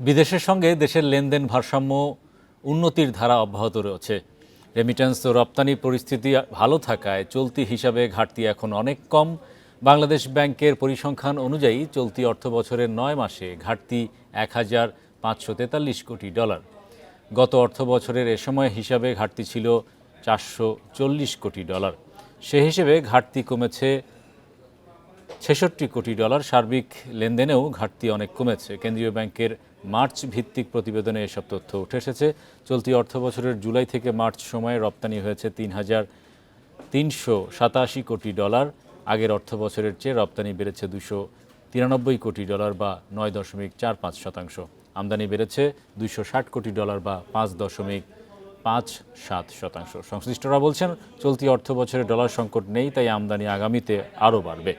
বিদেশের সঙ্গে দেশের লেনদেন ভারসাম্য উন্নতির ধারা অব্যাহত রয়েছে। রেমিটেন্স ও রপ্তানি পরিস্থিতি ভালো থাকায় চলতি হিসাবে ঘাটতি এখন অনেক কম। বাংলাদেশ ব্যাংকের পরিসংখ্যান অনুযায়ী চলতি অর্থ বছরের নয় মাসে ঘাটতি এক হাজার পাঁচশো তেতাল্লিশ কোটি ডলার। গত অর্থ বছরের এ সময় হিসাবে ঘাটতি ছিল চারশো চল্লিশ কোটি ডলার। সে হিসেবে ঘাটতি কমেছে ছেষট্টি কোটি ডলার সার্বিক লেনদেনেও ঘাটতি অনেক কমেছে। কেন্দ্রীয় ব্যাংকের মার্চ ভিত্তিক প্রতিবেদনে এসব তথ্য উঠে এসেছে। চলতি অর্থ বছরের জুলাই থেকে মার্চ সময়ে রপ্তানি হয়েছে তিন হাজার তিনশো সাতাশি কোটি ডলার। আগের অর্থ বছরের চেয়ে রপ্তানি বেড়েছে দুশো তিরানব্বই কোটি ডলার বা নয় দশমিক চার পাঁচ শতাংশ। আমদানি বেড়েছে দুইশো ষাট কোটি ডলার বা পাঁচ দশমিক পাঁচ সাত শতাংশ। সংশ্লিষ্টরা বলছেন, চলতি অর্থ বছরে ডলার সংকট নেই, তাই আমদানি আগামীতে আরও বাড়বে।